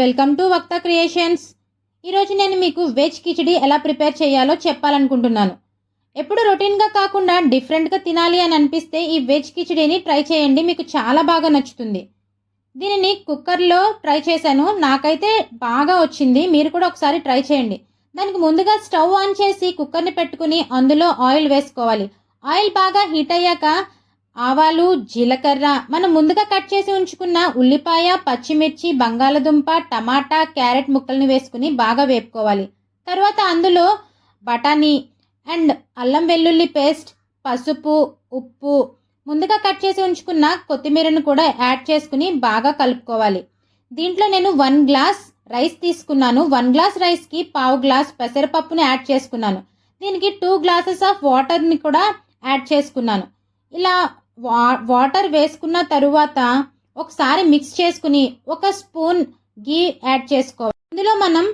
Welcome to వక్త creations ఈరోజు నేను మీకు వెజ్ కిచడీ ఎలా ప్రిపేర్ చేయాలో చెప్పాలనుకుంటున్నాను. ఎప్పుడు రొటీన్గా కాకుండా డిఫరెంట్గా తినాలి అని అనిపిస్తే ఈ వెజ్ కిచడీని ట్రై చేయండి. మీకు చాలా బాగా నచ్చుతుంది. దీనిని కుక్కర్లో ట్రై చేశాను. నాకైతే బాగా వచ్చింది. మీరు కూడా ఒకసారి ట్రై చేయండి. దానికి ముందుగా స్టవ్ ఆన్ చేసి కుక్కర్ని పెట్టుకుని అందులో ఆయిల్ వేసుకోవాలి. ఆయిల్ బాగా హీట్ అయ్యాక ఆవాలు జీలకర్ర మనం ముందుగా కట్ చేసి ఉంచుకున్న ఉల్లిపాయ పచ్చిమిర్చి బంగాళదుంప టమాటా క్యారెట్ ముక్కల్ని వేసుకుని బాగా వేపుకోవాలి. తర్వాత అందులో బఠానీ అండ్ అల్లం వెల్లుల్లి పేస్ట్ పసుపు ఉప్పు ముందుగా కట్ చేసి ఉంచుకున్న కొత్తిమీరను కూడా యాడ్ చేసుకుని బాగా కలుపుకోవాలి. దీంట్లో నేను వన్ గ్లాస్ రైస్ తీసుకున్నాను. వన్ గ్లాస్ రైస్కి పావు గ్లాస్ పెసరపప్పుని యాడ్ చేసుకున్నాను. దీనికి టూ గ్లాసెస్ ఆఫ్ వాటర్ని కూడా యాడ్ చేసుకున్నాను. ఇలా వా వాటర్ వేసుకున్న తరువాత ఒకసారి మిక్స్ చేసుకుని ఒక స్పూన్ గీ యాడ్ చేసుకోవాలి ఇందులో మనం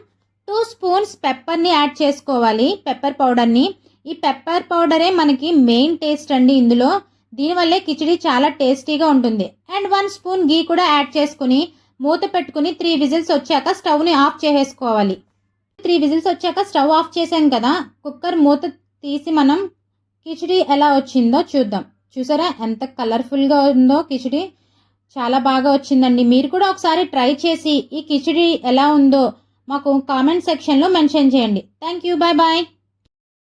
టూ స్పూన్స్ పెప్పర్ని యాడ్ చేసుకోవాలి పెప్పర్ పౌడర్ని. ఈ పెప్పర్ పౌడరే మనకి మెయిన్ టేస్ట్ అండి ఇందులో. దీనివల్లే కిచడీ చాలా టేస్టీగా ఉంటుంది. అండ్ వన్ స్పూన్ గీ కూడా యాడ్ చేసుకుని మూత పెట్టుకుని త్రీ విజిల్స్ వచ్చాక స్టవ్ని ఆఫ్ చేసేసుకోవాలి. త్రీ విజిల్స్ వచ్చాక స్టవ్ ఆఫ్ చేసాం కదా కుక్కర్ మూత తీసి మనం కిచడీ ఎలా వచ్చిందో చూద్దాం. చూసారా? ఎంత కలర్ఫుల్గా ఉందో కిచడీ. చాలా బాగా వచ్చిందండి. మీరు కూడా ఒకసారి ట్రై చేసి ఈ కిచడీ ఎలా ఉందో మాకు కామెంట్ సెక్షన్లో మెన్షన్ చేయండి. Thank you bye bye